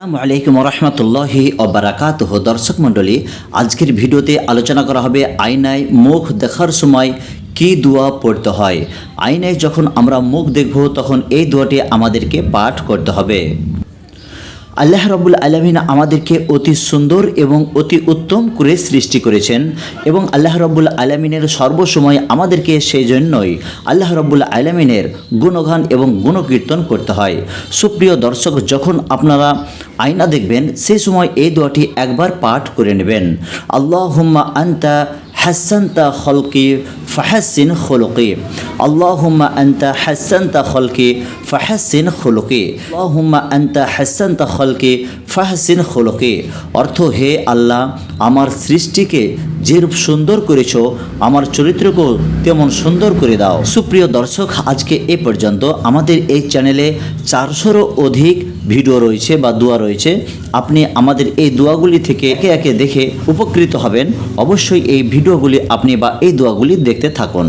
আসসালামু আলাইকুম রহমতুল্লাহি অবরাকাত দর্শক মণ্ডলী, আজকের ভিডিওতে আলোচনা করা হবে আয়নায় মুখ দেখার সময় কি দোয়া পড়তে হয়। আয়নায় যখন আমরা মুখ দেখব, তখন এই দোয়াটি আমাদেরকে পাঠ করতে হবে। আল্লাহ রবুল আলমিন আমাদেরকে অতি সুন্দর এবং অতি উত্তম করে সৃষ্টি করেছেন এবং আল্লাহ রব্বুল আলমিনের সর্বসময় আমাদেরকে সেই জন্যই আল্লাহ রব্বুল আলমিনের গুণগান এবং গুণকীর্তন করতে হয়। সুপ্রিয় দর্শক, যখন আপনারা আয়না দেখবেন সেই সময় এই দোয়াটি একবার পাঠ করে নেবেন। আল্লাহ হুম্মা আন্তা হাসান্তা খলকি ফাহাসিন খলকি। আল্লাহুম্মা আন্তা হাসান্তা খলকি ফাহাসিন খলকি। আল্লাহুম্মা আন্তা হাসান্তা খলকি ফাহাসিন খলকি। অর্থ, হে আল্লাহ, আমার সৃষ্টিকে যেরূপ সুন্দর করেছ, আমার চরিত্রকেও তেমন সুন্দর করে দাও। সুপ্রিয় দর্শক, আজকে এ পর্যন্ত আমাদের এই চ্যানেলে চারশোরও অধিক ভিডিও রয়েছে বা দোয়া রয়েছে। আপনি আমাদের এই দোয়াগুলি থেকে একে একে দেখে উপকৃত হবেন। অবশ্যই এই ভিডিওগুলি আপনি বা এই দোয়াগুলি দেখতে থাকুন।